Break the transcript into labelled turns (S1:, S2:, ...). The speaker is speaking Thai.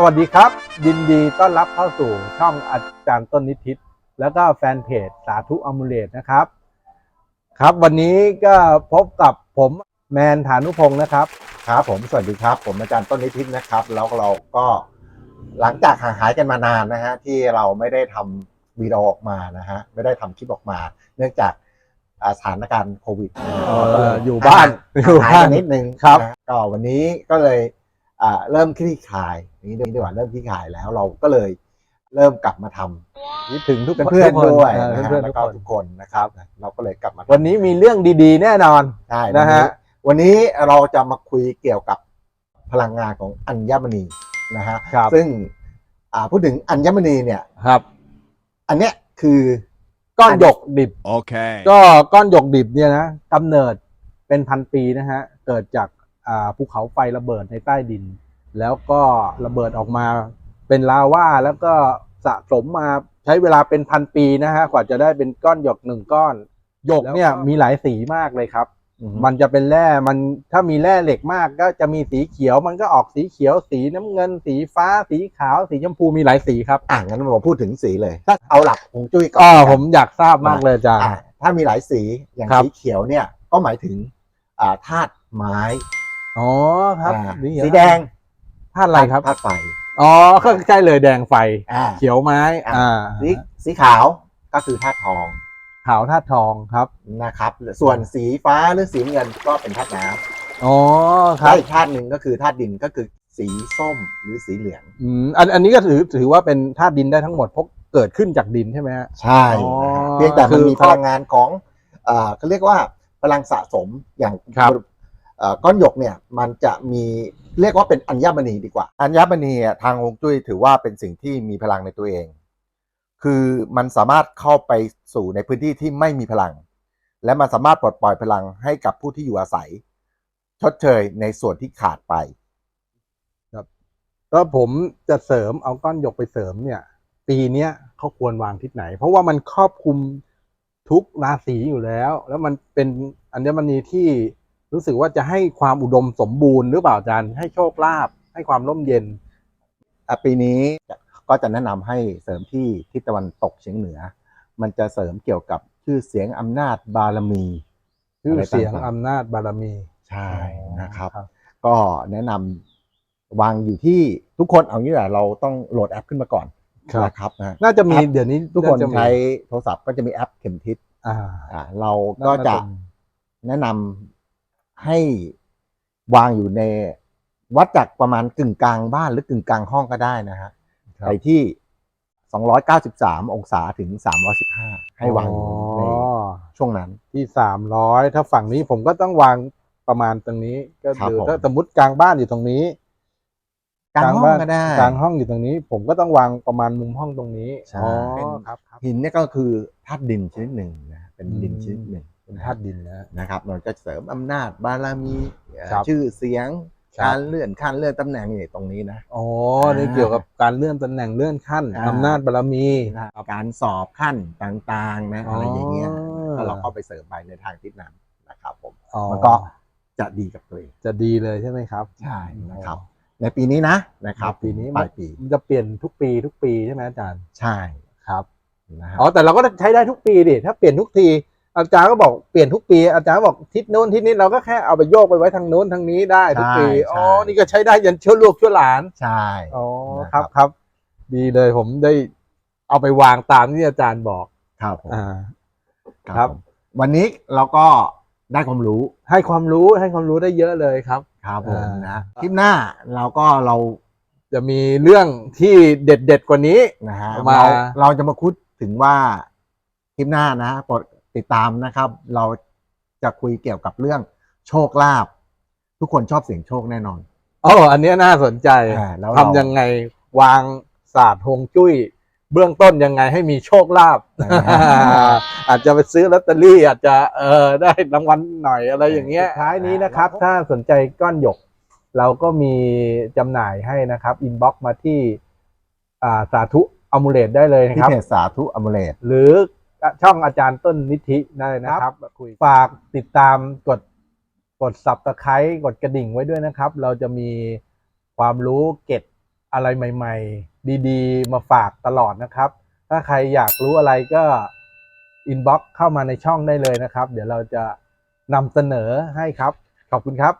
S1: สวัสดีครับ ยินดีต้อนรับเข้าสู่ช่องอาจารย์ต้นนิทิศแล้วก็แฟนเพจสาธุอมูเลตนะครับ ครับวันนี้ก็พบกับผมแมนฐานุพงศ์นะครับ
S2: ครับผมสวัสดีครับ ผมอาจารย์ต้นนิทิศนะครับ แล้วเราก็หลังจากห่างหายกันมานานนะฮะที่เราไม่ได้ทำวีดีโอออกมานะฮะไม่ได้ทำคลิปออกมา เนื่องจากอ่าสถานการณ์โควิดนะฮะ
S1: เอ่อ
S2: ก็เล
S1: อยู่บ้าน
S2: ห่ง
S1: อยู่
S2: หาย
S1: บ้าน
S2: กันนิดนึง
S1: ครับ
S2: นะก็วันนี้ก็เลยอ่า เริ่มคลี่คลายนี้ดีกว่าเริ่มคลี่คลายแล้วเราก็เลยเริ่มกลับมาทำ
S1: คิดถึงทุก
S2: เพื่อน
S1: ทุกค
S2: ๆด้วย
S1: เออ
S2: นะฮะ
S1: เพื่อนๆ
S2: แล้
S1: ทุ
S2: ว
S1: ก
S2: ก็
S1: คน
S2: ทุกคนนะครับ เราก็เลยกลับมาทำ
S1: วันนี้มีเรื่องดีๆ แน่นอน
S2: ใช่
S1: นะฮะ
S2: วันนี้เราจะมาคุยเกี่ยวกับพลังงานของอัญมณีนะฮะ
S1: ครับ
S2: ซึ่งอ่าพูดถึงอัญมณีเนี่ย
S1: ครับ
S2: อันเนี้ยคือ
S1: ก้อนหยกดิบ
S3: Okay.
S1: ก็ก้อนหยกดิบเนี่ยนะกำเนิดเป็นพันปีนะฮะเกิดจากอ่า ภูเขาไฟระเบิดในใต้ดิน แล้วก็ระเบิดออกมาเป็นลาวาแล้วก็สะสมมาใช้เวลาเป็นพันปีนะฮะกว่าจะได้เป็นก้อนหยกหนึ่งก้อนหยกเนี่ยมีหลายสีมากเลยครับ มันจะเป็นแร่มันถ้ามีแร่เหล็กมากก็จะมีสีเขียว มันก็ออกสีเขียว สีน้ำเงิน สีฟ้า สีขาว สีชมพูมีหลายสีครับ
S2: อ่างั้นเราพูดถึงสีเลยถ้าเอาหลักฮวงจุ้ยก่อน
S1: อ๋อผมอยากทราบมากเลยอาจารย์
S2: อ่าถ้ามีหลายสีอย่าง
S1: ครับ
S2: สีเขียวเนี่ยก็หมายถึงอ่าธาตุไม้
S1: อ๋อครับ
S2: อ่า
S1: นี่เหรอ
S2: สีแดง
S1: ธาตุอะไรครับ
S2: ธาตุไฟ
S1: อ๋อก็ใช่เลยแดงไฟ
S2: อ่า
S1: เขียวไม้
S2: อ่า
S1: อ่า
S2: สีสีขาวก็คือธาตุทอง
S1: ขาวธาตุทองครับ
S2: นะครับ ส่วนสีฟ้าหรือสีเงินก็เป็นธาตุน้ำ
S1: อ๋อค
S2: แล้
S1: รั
S2: ว
S1: บ
S2: อีกธาตุหนึ่งก็คือธาตุดินก็คือสีส้มหรือสีเหลือง
S1: อืมอันอันนี้ก็ถือถือว่าเป็นธาตุดินได้ทั้งหมดเพราะเกิดขึ้นจากดินใช่ไหมฮะ
S2: ใช่
S1: อ๋อ
S2: นะฮะเพียงแต่มัน
S1: คือ
S2: มีพลังงานของเอ่อเขาเรียกว่าพลังสะสมอย่าง
S1: ครับ
S2: เอ่อ ก้อนหยกเนี่ยมันจะมีเรียกว่าเป็นอัญมณีดีกว่า อัญมณีทางฮวงจุ้ยถือว่าเป็นสิ่งที่มีพลังในตัวเอง คือมันสามารถเข้าไปสู่ในพื้นที่ที่ไม่มีพลัง และมันสามารถปลดปล่อยพลังให้กับผู้ที่อยู่อาศัย ชดเชยในส่วนที่ขาดไป
S1: แล้วผมจะเสริมเอาก้อนหยกไปเสริมเนี่ย ปีเนี้ยเขาควรวางทิศไหน เพราะว่ามันครอบคลุมทุกราศีอยู่แล้ว แล้วมันเป็นอัญมณีที่ รู้สึกว่าจะให้ความอุดมสมบูรณ์หรือเปล่าอาจารย์ ให้โชคลาภให้ความร่มเย็น
S2: อะปีนี้ก็จะแนะนำให้เสริมที่ทิศตะวันตกเฉียงเหนือ มันจะเสริมเกี่ยวกับชื่อเสียงอำนาจบารมี
S1: ชื่อเสียง
S2: อะไรต่างๆ
S1: อำนาจบารมี
S2: ใช่นะครับ ก็แนะนำวางอยู่ที่ทุกคนเอางี้แหละเราต้องโหลดแอปขึ้นมาก่อน
S1: ครับ
S2: นะครับนะ
S1: น่าจะมี
S2: แอป
S1: เดี๋ยวนี้
S2: ทุกคนา
S1: จะมี
S2: ใช้โทรศัพท์ก็จะมีแอปเข็มทิศ
S1: อ่า
S2: อ่าเราก็จะ
S1: น่า
S2: แนะนำ ให้วางอยู่ในวัดจากประมาณกึ่งกลางบ้านหรือกึ่งกลางห้องก็ได้นะฮะ
S1: ครับ
S2: ไปที่293 องศาถึง 315 ให้วางอยู่ใน
S1: อ๋อ
S2: ช่วงนั้น
S1: ที่สามร้อยถ้าฝั่งนี้ผมก็ต้องวางประมาณตรงนี้ ก็
S2: ครับ
S1: คือ
S2: ผม
S1: ถ้าสมมติกลางบ้านอยู่ตรงนี้
S2: กลางห้อง
S1: บ้น
S2: ก็ได้
S1: กลางห้องอยู่ตรงนี้ ผมก็ต้องวางประมาณมุมห้องตรงนี้
S2: ใช่
S1: อ๋อ
S2: เป็น
S1: ครับครับ
S2: หินเนี่ยก็คือธาตุดินชนิดหนึ่งนะเป็นดิน
S1: อืม
S2: ชนิดหนึ่ง
S1: เป็นธาตุดินนะ
S2: นะครับมันก็เสริมอำนาจบารมีเอ่อ
S1: ครับ
S2: ชื่อเสียง
S1: ครับ
S2: การเลื่อนขั้นเลื่อนตำแหน่งนี่ตรงนี้นะ
S1: อ๋อนี่เกี่ยวกับการเลื่อนตำแหน่งเลื่อนขั้น
S2: อ่า
S1: อำนาจบารมี
S2: การสอบขั้นต่างๆนะอะไรอย่างเงี้ยก็เราก็ไปเสริมไปในทางทิศนั้นนะครับผม
S1: อ๋อ
S2: มันก็จะดีกับตัวเอง
S1: จะดีเลยใช่ไหมครับ
S2: ใช่นะครับ ในปีนี้นะนะครับ
S1: ปีนี้
S2: ปลายปี
S1: มันจะเปลี่ยนทุกปีทุกปีใช่ไหมอาจารย์
S2: ใช่
S1: ครับ
S2: นะฮะ
S1: อ๋อแต่เราก็ใช้ได้ทุกปีดิถ้าเปลี่ยนทุกที อาจารย์ก็บอกเปลี่ยนทุกปี อาจารย์บอกทิศโน้นทิศนี้เราก็แค่เอาไปโยกไปไว้ทางโน้นทางนี้ได้ทุกปีอ๋อนี่ก็ใช้ได้ยันชั่วลูกชั่วหลาน
S2: ใช่
S1: อ๋อ
S2: นะ
S1: ค
S2: ครั
S1: รับ บครับ ดีเลยผมได้เอาไปวางตามที่อาจารย์บอก
S2: ครับผม
S1: อ่า ครับ
S2: ผมวันนี้เราก็ได้ความรู้
S1: ให้ความรู้ให้ความรู้ได้เยอะเลยครับ
S2: ครับผม
S1: อ่าน
S2: นะคลิปหน้าเราก็เรา
S1: จะมีเรื่องที่เด็ดเด็ดๆกว่านี้
S2: นะฮะ
S1: มา
S2: เราเราจะมาคุดถึงว่าคลิปหน้านะโปรด ติดตามนะครับ เราจะคุยเกี่ยวกับเรื่องโชคลาภทุกคนชอบเสียงโชคแน่นอน
S1: อ๋ออันเนี้ยน่าสนใจ
S2: อ่าแล้วเรา
S1: ทำยังไงวางศาสตร์ฮวงจุ้ย เบื้องต้นยังไงให้มีโชคลาภอาจจะไปซื้อลอตเตอรี่อาจจะเออได้รางวัลหน่อยอะไรอย่างเงี้ยท้ายนี้นะครับ ถ้าสนใจก้อนหยก เราก็มีจำหน่ายให้นะครับ อินบ็อกมาที่อ่าสาธุอมูเลตได้เลยนะ
S2: ที่
S1: ครับ
S2: เพจสาธุอมเลต
S1: หรือ ช่องอาจารย์ต้นนิธิได้นะครับคุยฝากติดตามกดกดสับตะไคร้กดกระดิ่งไว้ด้วยนะครับ เราจะมีความรู้เก็ดอะไรใหม่ ๆ ดีๆ มาฝากตลอดนะครับ ถ้าใครอยากรู้อะไรก็อินบ็อกเข้ามาในช่องได้เลยนะครับ เดี๋ยวเราจะนำเสนอให้ครับ ขอบคุณครับ